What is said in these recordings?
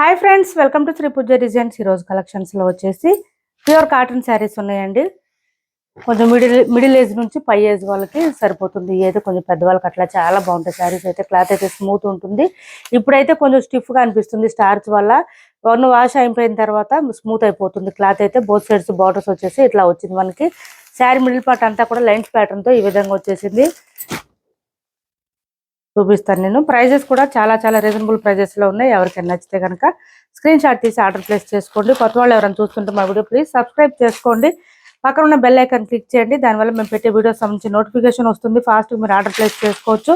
Hi friends welcome to Sri Pooja designs ఈరోజు కలెక్షన్స్లో వచ్చేసి ప్యూర్ కాటన్ శారీస్ ఉన్నాయండి. కొంచెం మిడిల్ మిడిల్ ఏజ్ నుంచి పై ఏజ్ వాళ్ళకి సరిపోతుంది. ఏదో కొంచెం పెద్దవాళ్ళకి అట్లా చాలా బాగుంటాయి. శారీస్ అయితే క్లాత్ అయితే స్మూత్ ఉంటుంది. ఇప్పుడైతే కొంచెం స్టిఫ్గా అనిపిస్తుంది స్టార్చ్ వల్ల. వన్ వాష్ అయిపోయిన తర్వాత స్మూత్ అయిపోతుంది. క్లాత్ అయితే బోత్ సైడ్స్ బార్డర్స్ వచ్చేసి ఇట్లా వచ్చింది మనకి. శారీ మిడిల్ పార్ట్ అంతా కూడా లైన్స్ ప్యాటర్న్తో ఈ విధంగా వచ్చేసింది. చూపిస్తాను నేను. ప్రైజెస్ కూడా చాలా చాలా రీజనబుల్ ప్రైజెస్లో ఉన్నాయి. ఎవరికైనా నచ్చితే కనుక స్క్రీన్ షాట్ తీసి ఆర్డర్ ప్లేస్ చేసుకోండి. కొత్త వాళ్ళు ఎవరైనా చూస్తుంటే మా వీడియో ప్లీజ్ సబ్స్క్రైబ్ చేసుకోండి. పక్కన ఉన్న బెల్ ఐకాన్ క్లిక్ చేయండి. దానివల్ల మేము పెట్టే వీడియో సంబంధించి నోటిఫికేషన్ వస్తుంది. ఫాస్ట్గా మీరు ఆర్డర్ ప్లేస్ చేసుకోవచ్చు.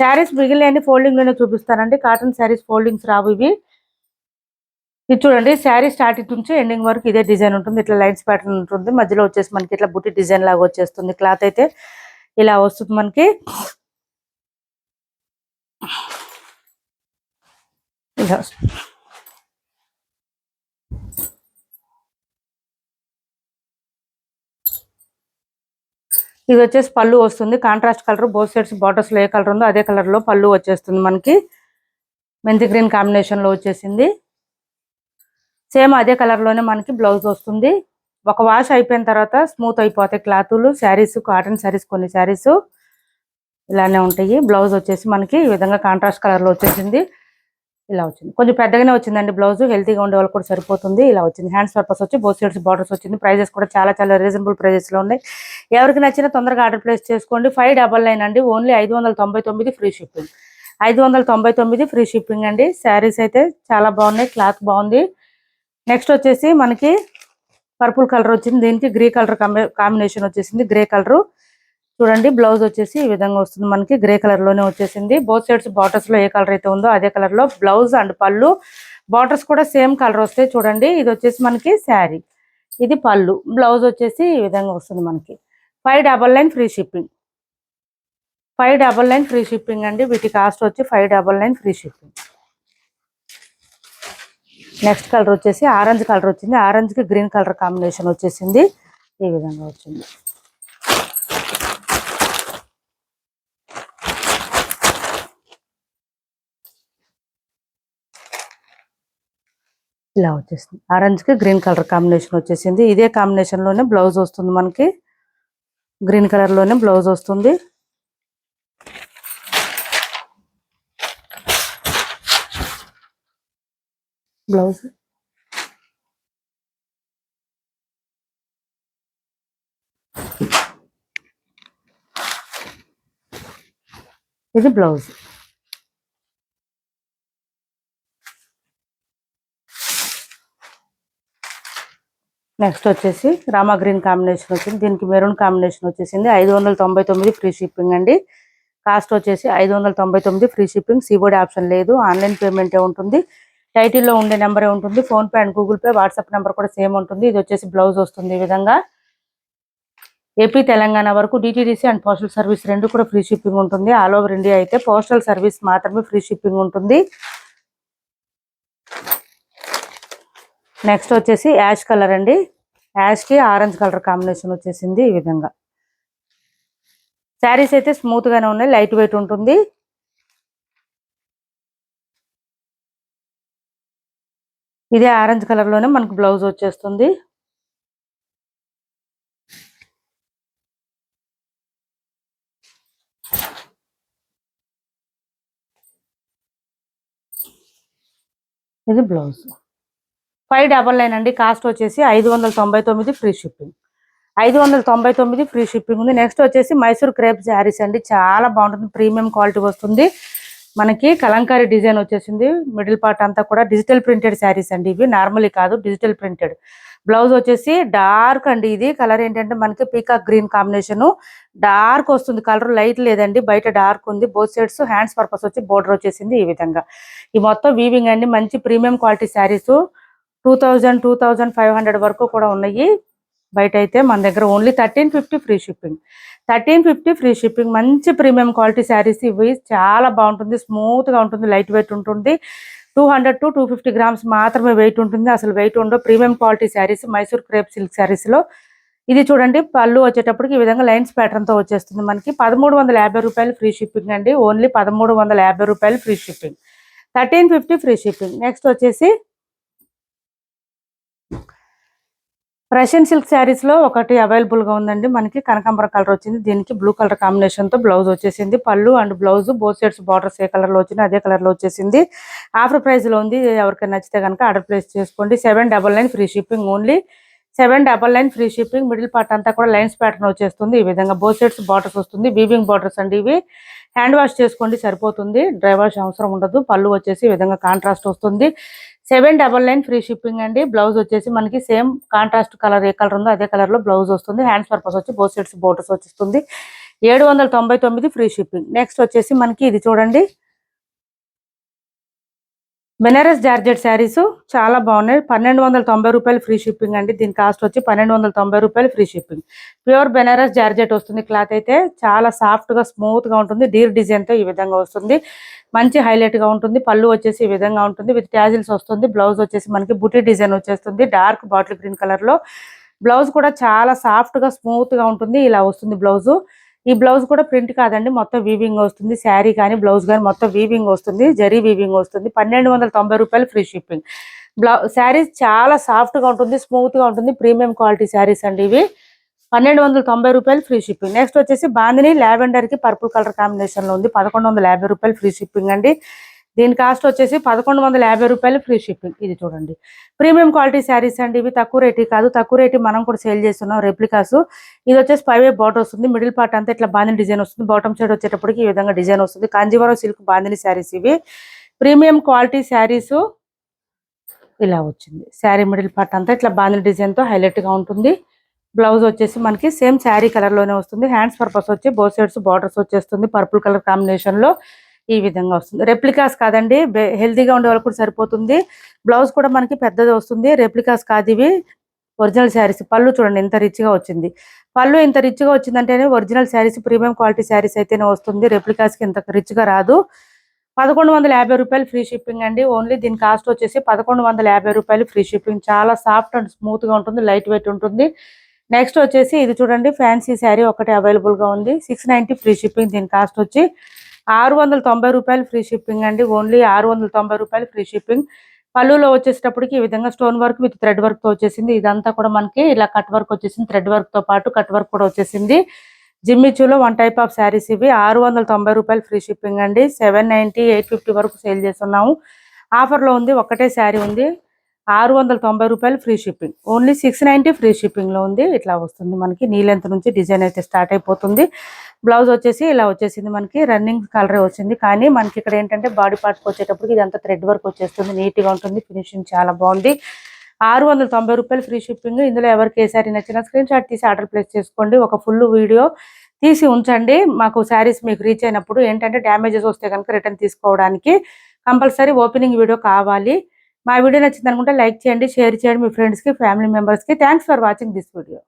శారీస్ మిగిలిన ఫోల్డింగ్లోనే చూపిస్తానండి. కాటన్ శారీస్ ఫోల్డింగ్స్ రావు ఇవి. ఇది చూడండి. శారీ స్టార్టింగ్ నుంచి ఎండింగ్ వరకు ఇదే డిజైన్ ఉంటుంది. ఇట్లా లైన్స్ ప్యాటర్న్ ఉంటుంది. మధ్యలో వచ్చేసి మనకి ఇట్లా బుట్టి డిజైన్ లాగా వచ్చేస్తుంది. క్లాత్ అయితే ఇలా వస్తుంది మనకి. ఇలా ఇది వచ్చేసి పళ్ళు వస్తుంది. కాంట్రాస్ట్ కలర్ బోత్ సైడ్స్ బార్డర్స్లో ఏ కలర్ ఉందో అదే కలర్లో పళ్ళు వచ్చేస్తుంది మనకి. మెంతి గ్రీన్ కాంబినేషన్లో వచ్చేసింది. సేమ్ అదే కలర్లోనే మనకి బ్లౌజ్ వస్తుంది. ఒక వాష్ అయిపోయిన తర్వాత స్మూత్ అయిపోతాయి క్లాతులు శారీస్ కాటన్ శారీస్ కొన్ని శారీస్ ఇలానే ఉంటాయి. బ్లౌజ్ వచ్చేసి మనకి ఈ విధంగా కాంట్రాస్ట్ కలర్లో వచ్చేసింది. ఇలా వచ్చింది. కొంచెం పెద్దగానే వచ్చిందండి బ్లౌజ్. హెల్తీగా ఉండే వాళ్ళు కూడా సరిపోతుంది. ఇలా వచ్చింది. హ్యాండ్స్ పర్పస్ వచ్చి బోత్ సైడ్స్ బార్డర్స్ వచ్చింది. ప్రైజెస్ కూడా చాలా చాలా రీజనబుల్ ప్రైజెస్లో ఉన్నాయి. ఎవరికి నచ్చినా తొందరగా ఆర్డర్ ప్లేస్ చేసుకోండి. ఫైవ్ డబల్ నైన్ అండి. ఓన్లీ ఐదు వందల తొంభై తొమ్మిది ఫ్రీ షిప్పింగ్. ఐదు వందల తొంభై తొమ్మిది ఫ్రీ షిప్పింగ్ అండి. శారీస్ అయితే చాలా బాగున్నాయి. క్లాత్ బాగుంది. నెక్స్ట్ వచ్చేసి మనకి పర్పుల్ కలర్ వచ్చింది. దీనికి గ్రే కలర్ కాంబినేషన్ వచ్చేసింది. Grey colour. చూడండి బ్లౌజ్ వచ్చేసి ఈ విధంగా వస్తుంది. మనకి గ్రే కలర్లోనే వచ్చేసింది. బోత్ సైడ్స్ బార్డర్స్లో ఏ కలర్ అయితే ఉందో అదే కలర్లో బ్లౌజ్ అండ్ పళ్ళు. బార్డర్స్ కూడా సేమ్ కలర్ వస్తాయి చూడండి ఇది వచ్చేసి మనకి శారీ. ఇది పళ్ళు. బ్లౌజ్ వచ్చేసి ఈ విధంగా వస్తుంది మనకి. Five double nine free shipping five double nine free shipping అండి. వీటి కాస్ట్ వచ్చి five double nine free shipping next colour వచ్చేసి ఆరెంజ్ కలర్ వచ్చింది. ఆరెంజ్కి గ్రీన్ కలర్ కాంబినేషన్ వచ్చేసింది. ఈ విధంగా వచ్చింది. ఇలా వచ్చేసింది. ఆరెంజ్కి గ్రీన్ కలర్ కాంబినేషన్ వచ్చేసింది. ఇదే కాంబినేషన్లోనే బ్లౌజ్ వస్తుంది మనకి. గ్రీన్ కలర్లోనే బ్లౌజ్ వస్తుంది. బ్లౌజ్ ఇది బ్లౌజ్ నెక్స్ట్ వచ్చేసి రామా గ్రీన్ కాంబినేషన్ వచ్చింది. దీనికి మెరూన్ కాంబినేషన్ వచ్చేసింది. ఐదు వందల తొంభై తొమ్మిది ఫ్రీ షిప్పింగ్ అండి. కాస్ట్ వచ్చేసి ఐదు వందల తొంభై తొమ్మిది ఫ్రీ షిప్పింగ్. సీబోర్డ్ ఆప్షన్ లేదు. ఆన్లైన్ పేమెంటే ఉంటుంది. టైటిల్లో ఉండే నెంబరే ఉంటుంది. PhonePe and Google Pay WhatsApp number కూడా సేమ్ ఉంటుంది. ఇది వచ్చేసి బ్లౌజ్ వస్తుంది ఈ విధంగా. ఏపీ తెలంగాణ వరకు డిటీడీసీ అండ్ పోస్టల్ సర్వీస్ రెండు కూడా ఫ్రీ షిప్పింగ్ ఉంటుంది. ఆల్ ఓవర్ ఇండియా అయితే పోస్టల్ సర్వీస్ మాత్రమే ఫ్రీ షిప్పింగ్ ఉంటుంది. నెక్స్ట్ వచ్చేసి యాష్ కలర్ అండి. యాష్కి ఆరెంజ్ కలర్ కాంబినేషన్ వచ్చేసింది ఈ విధంగా. శారీస్ అయితే స్మూత్ గానే ఉన్నాయి లైట్ వెయిట్ ఉంటుంది. ఇదే ఆరెంజ్ కలర్లోనే మనకు బ్లౌజ్ వచ్చేస్తుంది. ఇది బ్లౌజ్. ఫైవ్ డబల్ నైన్ అండి. కాస్ట్ వచ్చేసి ఐదు వందల తొంభై తొమ్మిది ఫ్రీ షిప్పింగ్. ఐదు వందల తొంభై తొమ్మిది ఫ్రీ షిప్పింగ్ ఉంది. నెక్స్ట్ వచ్చేసి మైసూర్ క్రేప్ శారీస్ అండి. చాలా బాగుంటుంది. ప్రీమియం క్వాలిటీ వస్తుంది. మనకి కలంకారీ డిజైన్ వచ్చేసింది. మిడిల్ పార్ట్ అంతా కూడా డిజిటల్ ప్రింటెడ్ శారీస్ అండి ఇవి. నార్మల్ కాదు డిజిటల్ ప్రింటెడ్. బ్లౌజ్ వచ్చేసి డార్క్ అండి ఇది. కలర్ ఏంటంటే మనకి పీకాక్ గ్రీన్ కాంబినేషన్. డార్క్ వస్తుంది. కలర్ లైట్ లేదండి. బయట డార్క్ ఉంది. బోత్ సైడ్స్ హ్యాండ్స్ పర్పస్ వచ్చి బోర్డర్ వచ్చేసింది ఈ విధంగా. ఈ మొత్తం వీవింగ్ అండి. మంచి premium quality saris. Two thousand two thousand five hundred వరకు కూడా ఉన్నాయి. బయట అయితే మన దగ్గర only thirteen fifty free shipping. Thirteen fifty free shipping మంచి ప్రీమియం క్వాలిటీ శారీస్ ఇవి. చాలా బాగుంటుంది స్మూత్గా ఉంటుంది లైట్ వెయిట్ ఉంటుంది. Two hundred to two fifty grams మాత్రమే వెయిట్ ఉంటుంది. అసలు వెయిట్ ఉండవు. Premium quality saris Mysore crepe silk శారీస్లో. ఇది చూడండి పళ్ళు వచ్చేటప్పటికి ఈ విధంగా లైన్స్ ప్యాటర్న్తో వచ్చేస్తుంది మనకి. పదమూడు వందల యాభై రూపాయలు ఫ్రీ షిప్పింగ్ అండి. ఓన్లీ పదమూడు వందల యాభై రూపాయలు free shipping. Thirteen fifty free shipping. Next వచ్చేసి రష్యన్ సిల్క్ శారీస్లో ఒకటి అవైలబుల్గా ఉందండి. మనకి కనకాంబర కలర్ వచ్చింది. దీనికి బ్లూ కలర్ కాంబినేషన్తో బ్లౌజ్ వచ్చేసింది. పళ్ళు and blouse both sides borders ఏ కలర్లో వచ్చింది అదే కలర్లో వచ్చేసింది. ఆఫర్ ప్రైస్లో ఉంది. ఎవరికైనా నచ్చితే కనుక ఆర్డర్ ప్లేస్ చేసుకోండి. Seven double nine free shipping only seven double nine free shipping middle part అంతా కూడా లైన్స్ ప్యాటర్న్ వచ్చేస్తుంది. ఈ విధంగా బోత్ సైడ్స్ బార్డర్స్ వస్తుంది. వీవింగ్ బార్డర్స్ అండి ఇవి. హ్యాండ్ వాష్ చేసుకోండి సరిపోతుంది. డ్రై వాష్ అవసరం ఉండదు. పళ్ళు వచ్చేసి ఈ విధంగా కాంట్రాస్ట్ వస్తుంది. Seven double nine free shipping అండి. బ్లౌజ్ వచ్చేసి మనకి సేమ్ కాంట్రాస్ట్ కలర్ ఏ కలర్ ఉందో అదే కలర్లో బ్లౌజ్ వస్తుంది. హ్యాండ్స్ పర్పస్ వచ్చి బోత్ సైడ్స్ బోర్డర్స్ వచ్చేస్తుంది. ఏడు వందల తొంభై తొమ్మిది ఫ్రీ షిప్పింగ్. నెక్స్ట్ వచ్చేసి మనకి ఇది చూడండి. బెనారస్ జార్జెట్ శారీస్ చాలా బాగున్నాయి. పన్నెండు వందల తొంభై రూపాయలు ఫ్రీ షిప్పింగ్ అండి. దీని కాస్ట్ వచ్చి పన్నెండు వందల తొంభై రూపాయలు free shipping. Pure Banaras georgette వస్తుంది. క్లాత్ అయితే చాలా సాఫ్ట్ స్మూత్గా స్మూత్ ఉంటుంది. డీర్ డిజైన్తో ఈ విధంగా వస్తుంది. మంచి హైలైట్గా ఉంటుంది. పళ్ళు వచ్చేసి ఈ విధంగా ఉంటుంది. విత్ ట్యాజిల్స్ వస్తుంది. బ్లౌజ్ వచ్చేసి మనకి బుటీ డిజైన్ వచ్చేస్తుంది. డార్క్ బాటిల్ గ్రీన్ కలర్లో. బ్లౌజ్ కూడా చాలా సాఫ్ట్గా స్మూత్గా ఉంటుంది. ఇలా వస్తుంది బ్లౌజ్. ఈ బ్లౌజ్ కూడా ప్రింట్ కాదండి మొత్తం వీవింగ్ వస్తుంది. శారీ కానీ బ్లౌజ్ కానీ మొత్తం వీవింగ్ వస్తుంది జరీ వీవింగ్ వస్తుంది. పన్నెండు వందల తొంభై రూపాయలు ఫ్రీ షిప్పింగ్ బ్లౌ శారీస్ చాలా సాఫ్ట్గా ఉంటుంది స్మూత్గా ఉంటుంది ప్రీమియం క్వాలిటీ శారీస్ అండి ఇవి. పన్నెండు వందల తొంభై రూపాయలు ఫ్రీ షిప్పింగ్ నెక్స్ట్ వచ్చేసి బాందిని లావెండర్కి పర్పుల్ కలర్ కాంబినేషన్లో ఉంది. పదకొండు వందల యాభై రూపాయలు ఫ్రీ షిప్పింగ్ అండి. దీని కాస్ట్ వచ్చేసి పదకొండు వందల యాభై రూపాయలు ఫ్రీ షిప్పింగ్. ఇది చూడండి. ప్రీమియం క్వాలిటీ శారీస్ అండి. ఇవి తక్కువ రేటు కాదు. తక్కువ రేటు మనం కూడా సేల్ చేస్తున్నాం. రెప్లికాస్. ఇది వచ్చేసి ఫైవ్ వే బాటర్ వస్తుంది. మిడిల్ పార్ట్ అంతా ఇట్లా బాందిని డిజైన్ వస్తుంది. బాటమ్ సైడ్ వచ్చేటప్పటికి ఈ విధంగా డిజైన్ వస్తుంది. కాంజీవరం సిల్క్ బాందిని శారీస్ ఇవి. ప్రీమియం క్వాలిటీ శారీస్ ఇలా వచ్చింది. శారీ మిడిల్ పార్ట్ అంతా ఇట్లా బాందిని డిజైన్తో హైలైట్గా ఉంటుంది. బ్లౌజ్ వచ్చేసి మనకి సేమ్ శారీ కలర్లోనే వస్తుంది. హ్యాండ్స్ పర్పస్ వచ్చి బోత్ సైడ్స్ బార్డర్స్ వచ్చేస్తుంది. పర్పుల్ కలర్ కాంబినేషన్లో ఈ విధంగా వస్తుంది. రెప్లికాస్ కాదండి. బె- హెల్తీగా ఉండే వాళ్ళకి కూడా సరిపోతుంది. బ్లౌజ్ కూడా మనకి పెద్దది వస్తుంది. రెప్లికాస్ కాదు ఇవి. ఒరిజినల్ శారీస్. పళ్ళు చూడండి ఎంత రిచ్గా వచ్చింది. పళ్ళు ఇంత రిచ్గా వచ్చిందంటేనే original saris premium quality saris అయితేనే వస్తుంది. రెప్లికాస్కి ఇంత రిచ్గా రాదు. పదకొండు వందల యాభై రూపాయలు ఫ్రీ షిప్పింగ్ అండి. ఓన్లీ దీని కాస్ట్ వచ్చేసి పదకొండు వందల యాభై రూపాయలు ఫ్రీ షిప్పింగ్ చాలా సాఫ్ట్ అండ్ స్మూత్గా ఉంటుంది. లైట్ వెయిట్ ఉంటుంది. నెక్స్ట్ వచ్చేసి ఇది చూడండి. ఫ్యాన్సీ శారీ ఒకటి అవైలబుల్గా ఉంది. సిక్స్ నైన్టీ ఫ్రీ షిప్పింగ్ దీని కాస్ట్ వచ్చి ఆరు వందల తొంభై రూపాయలు ఫ్రీ షిప్పింగ్ అండి. ఓన్లీ ఆరు వందల తొంభై రూపాయలు ఫ్రీ షిప్పింగ్. పళ్ళులో వచ్చేటప్పటికి ఈ విధంగా స్టోన్ వర్క్ విత్ థ్రెడ్ వర్క్తో వచ్చేసింది. ఇదంతా కూడా మనకి ఇలా కట్ వర్క్ వచ్చేసింది. థ్రెడ్ వర్క్తో పాటు కట్ వర్క్ కూడా వచ్చేసింది. జిమ్మిచూలో వన్ టైప్ ఆఫ్ శారీస్ ఇవి. ఆరు వందల తొంభై రూపాయలు ఫ్రీ షిప్పింగ్ అండి. సెవెన్ నైంటీ ఎయిట్ ఫిఫ్టీ వరకు సేల్ చేస్తున్నాము. ఆఫర్లో ఉంది. ఒకటే శారీ ఉంది. ఆరు వందల తొంభై రూపాయలు free shipping. Only six ninety free షిప్పింగ్లో ఉంది. ఇట్లా వస్తుంది మనకి. నీ లెంత్ నుంచి డిజైన్ అయితే స్టార్ట్ అయిపోతుంది. బ్లౌజ్ వచ్చేసి ఇలా వచ్చేసింది మనకి రన్నింగ్ కలర్ వచ్చింది. కానీ మనకి ఇక్కడ ఏంటంటే బాడీ పార్ట్కి వచ్చేటప్పటికి ఇదంతా థ్రెడ్ వర్క్ వచ్చేస్తుంది. నీట్గా ఉంటుంది ఫినిషింగ్ చాలా బాగుంది. ఆరు వందల తొంభై రూపాయలు ఫ్రీ షిప్పింగ్ ఇందులో ఎవరికి ఏ సారీ నచ్చినా స్క్రీన్ షాట్ తీసి ఆర్డర్ ప్లేస్ చేసుకోండి. ఒక ఫుల్ వీడియో తీసి ఉంచండి. మాకు శారీస్ మీకు రీచ్ అయినప్పుడు ఏంటంటే డ్యామేజెస్ వస్తే కనుక రిటర్న్ తీసుకోవడానికి కంపల్సరీ ఓపెనింగ్ వీడియో కావాలి. మా వీడియో నచ్చింది అనుకుంటే లైక్ చేయండి షేర్ చేయండి మీ ఫ్రెండ్స్కి ఫ్యామిలీ మెంబర్స్కి thanks for watching this video